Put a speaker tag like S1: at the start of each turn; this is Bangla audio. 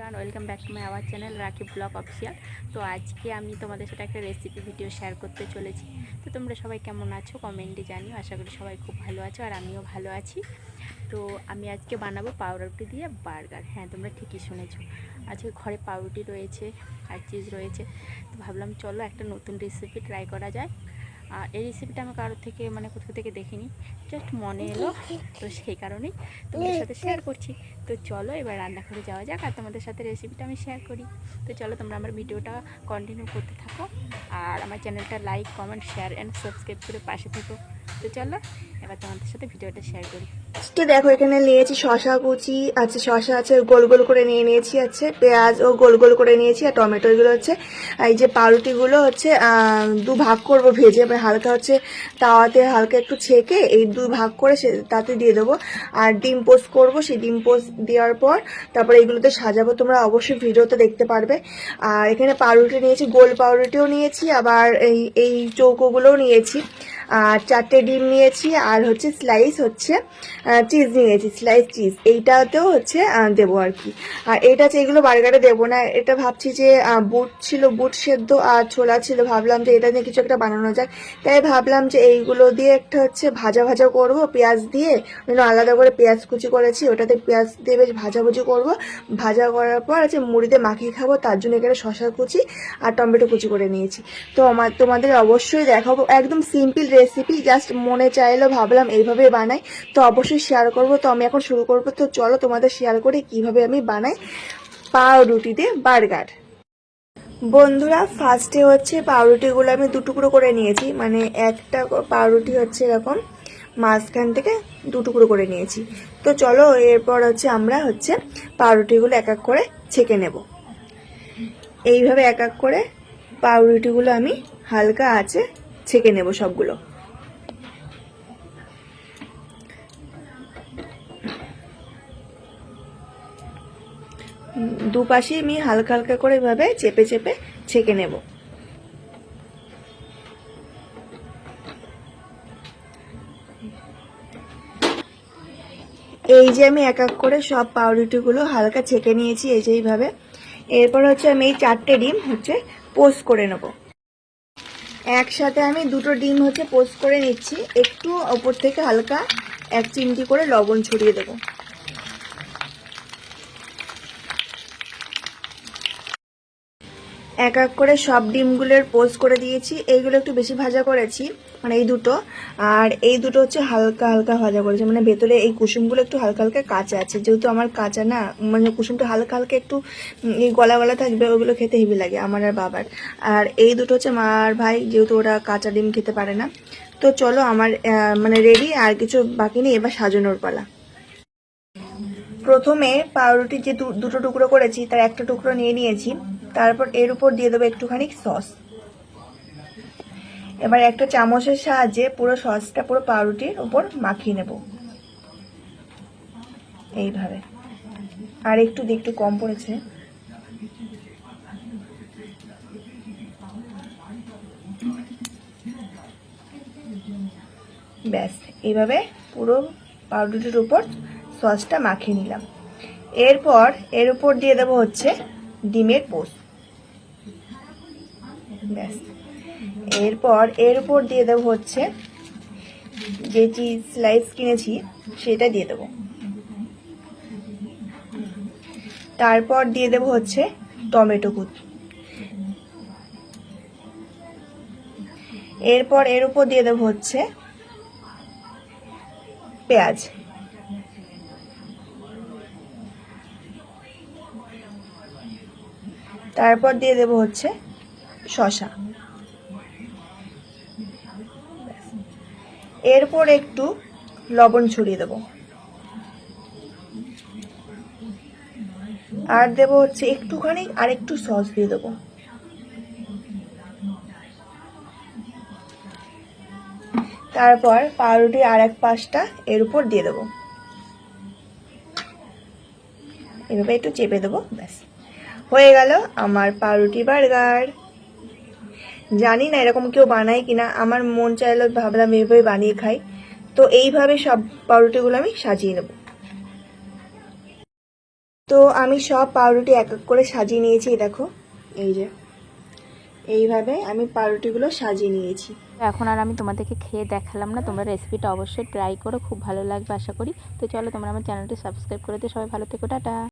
S1: Everyone welcome back to my our channel Rakib blog official তো আজকে আমি তোমাদের সাথে একটা রেসিপি ভিডিও শেয়ার করতে চলেছি। তো তোমরা সবাই কেমন আছো? কমেন্টে জানিও। আশা করি সবাই খুব ভালো আছো আর আমিও ভালো আছি। তো আমি আজকে বানাবো পাউরুটি দিয়ে বার্গার হ্যাঁ তোমরা ঠিকই শুনেছো। আজকে ঘরে পাউরুটি রয়েছে, আর চিজ রয়েছে। তো ভাবলাম চলো একটা নতুন রেসিপি ট্রাই করা যায়। আর এই রেসিপিটা আমি কারোর থেকে মানে কোথাও থেকে দেখিনি জাস্ট মনে এলো, তো সেই কারণেই তোমাদের সাথে শেয়ার করছি। তো চলো এবার রান্নাঘরে যাওয়া যাক আর তোমাদের সাথে রেসিপিটা আমি শেয়ার করি। তো চলো তোমরা আমার ভিডিওটা কন্টিনিউ করতে থাকো আর আমার চ্যানেলটা like comment share and subscribe করে পাশে থেকো। তো চলো এবার তোমাদের সাথে ভিডিওটা শেয়ার করি।
S2: আজকে দেখো, এখানে নিয়েছি শশা কুচি, আছে শশা আছে, গোল গোল করে নিয়ে নিয়েছি আছে, পেঁয়াজ ও গোল গোল করে নিয়েছি, আর টমেটো এগুলো হচ্ছে এই যে পাউরুটিগুলো হচ্ছে দু ভাগ করব ভেজে হালকা হচ্ছে তাওয়াতে হালকা একটু ছেঁকে এই দুই ভাগ করে সে তাতে দিয়ে দেবো। আর ডিম পোস্ট করব, সেই ডিম পোস্ট দেওয়ার পর তারপরে এগুলোতে সাজাবো। তোমরা অবশ্যই ভিডিওতে দেখতে পারবে। আর এখানে পাউরুটি নিয়েছি, গোল পাউরুটিও নিয়েছি, আবার এই এই চৌকোগুলোও নিয়েছি। আর চারটে ডিম নিয়েছি, আর হচ্ছে স্লাইস হচ্ছে চিজ নিয়েছি, স্লাইস চিজ। এইটাতেও হচ্ছে দেবো আর কি। আর এটা হচ্ছে এগুলো বার্গারে দেবো না, এটা ভাবছি যে বুট ছিল, বুট সেদ্ধ আর ছোলা ছিল। ভাবলাম যে এটা নিয়ে কিছু একটা বানানো যায়। তাই ভাবলাম যে এইগুলো দিয়ে একটা হচ্ছে ভাজা ভাজা করব, পেঁয়াজ দিয়ে আলাদা করে পেঁয়াজ কুচি করেছি, ওটাতে পেঁয়াজ দিয়ে বেশ ভাজাভুজি করব। ভাজা করার পর হচ্ছে মুড়িতে মাখিয়ে খাব, তার জন্য এখানে শশা কুচি আর টমেটো কুচি করে নিয়েছি। তো আমার, তোমাদের অবশ্যই দেখাবো, একদম সিম্পল রেসিপি জাস্ট মনে চাইলো ভাবলাম এইভাবে বানাই। তো অবশ্যই শেয়ার করব, তো আমি এখন শুরু করব, তো চলো তোমাদের শেয়ার করে কীভাবে আমি বানাই পাউরুটি দিয়ে বার্গার। বন্ধুরা ফার্স্টে হচ্ছে পাউরুটিগুলো আমি দুটুকরো করে নিয়েছি। মানে একটা পাউরুটি হচ্ছে এরকম, মাঝখান থেকে দুটুকরো করে নিয়েছি। তো চলো, এরপর হচ্ছে আমরা হচ্ছে পাউরুটিগুলো এক এক করে ছেঁকে নেব। এইভাবে এক এক করে পাউরুটিগুলো আমি হালকা আছে ছেঁকে নেব সবগুলো। দুপাশে আমি হালকা হালকা করে এভাবে চেপে চেপে ছেঁকে নেব। এই যে আমি এক এক করে সব পাউরুটিগুলো হালকা ছেঁকে নিয়েছি, এই যে এইভাবে। এরপর হচ্ছে আমি এই চারটে ডিম হচ্ছে পোস্ট করে নেব। একসাথে আমি দুটো ডিম হচ্ছে পোস্ট করে নিচ্ছি। একটু ওপর থেকে হালকা এক চিমটি করে লবণ ছড়িয়ে দেবো। এক এক করে সব ডিমগুলোর পোস্ট করে দিয়েছি। এইগুলো একটু বেশি ভাজা করেছি মানে এই দুটো। আর এই দুটো হচ্ছে হালকা হালকা ভাজা করেছি। মানে ভেতরে এই কুসুমগুলো একটু হালকা হালকা কাঁচা আছে। যেহেতু আমার কাঁচা না মানে কুসুমটা হালকা হালকা একটু এই গলা গলা থাকবে, ওগুলো খেতে হেভি লাগে আমার আর বাবার। আর এই দুটো হচ্ছে মা আর ভাই, যেহেতু ওরা কাঁচা ডিম খেতে পারে না। তো চলো আমার মানে রেডি আর কিছু বাকি নেই, এবার সাজানোর পালা। প্রথমে পাউরুটি যে দুটো টুকরো করেছি, তার একটা টুকরো নিয়ে নিয়েছি। তারপর এর উপর দিয়ে দেবো একটুখানি সস। এবার একটা চামচের সাহায্যে পুরো সসটা, পুরো পাউরুটির উপর মাখিয়ে নেব। এইভাবে। আর একটু একটু কম পড়েছে। ব্যাস, এইভাবে পুরো পাউরুটির উপর সসটা মাখিয়ে নিলাম। এরপর এর উপর দিয়ে দেবো হচ্ছে ডিমের পোস্ট ব্যাস। এরপর এর উপর দিয়ে দেবো হচ্ছে যে চিজ স্লাইস কিনেছি, সেটা দিয়ে দেবো। তারপর দিয়ে দেবো হচ্ছে টমেটো কুচি। এরপর এর উপর দিয়ে দেবো হচ্ছে পেঁয়াজ। তারপর দিয়ে দেবো হচ্ছে শশা এরপর একটু লবণ ছড়িয়ে দেবো। আর দেবো হচ্ছে একটুখানি আর একটু সস দিয়ে দেবো। তারপর পাউরুটি আর এক পাশটা এর উপর দিয়ে দেবো। এভাবে একটু চেপে দেবো, ব্যাস। হয়ে গেল আমার পাউরুটি বার্গার। জানি না এরকম কেউ বানায় কিনা, আমার মন চাইলো ভাবলাম এইভাবে বানিয়ে খাই। তো এইভাবে সব পাউরুটিগুলো আমি সাজিয়ে নেব। তো আমি সব পাউরুটি এক এক করে সাজিয়ে নিয়েছি, দেখো। এই যে। এইভাবে আমি পাউরুটিগুলো সাজিয়ে নিয়েছি।
S1: এখন আর আমি তোমাদেরকে খেয়ে দেখালাম না, তোমরা রেসিপিটা অবশ্যই ট্রাই করো, খুব ভালো লাগবে আশা করি। তো চলো তোমরা আমার চ্যানেলটি সাবস্ক্রাইব করে দিও, সবাই ভালো থেকো, টাটা।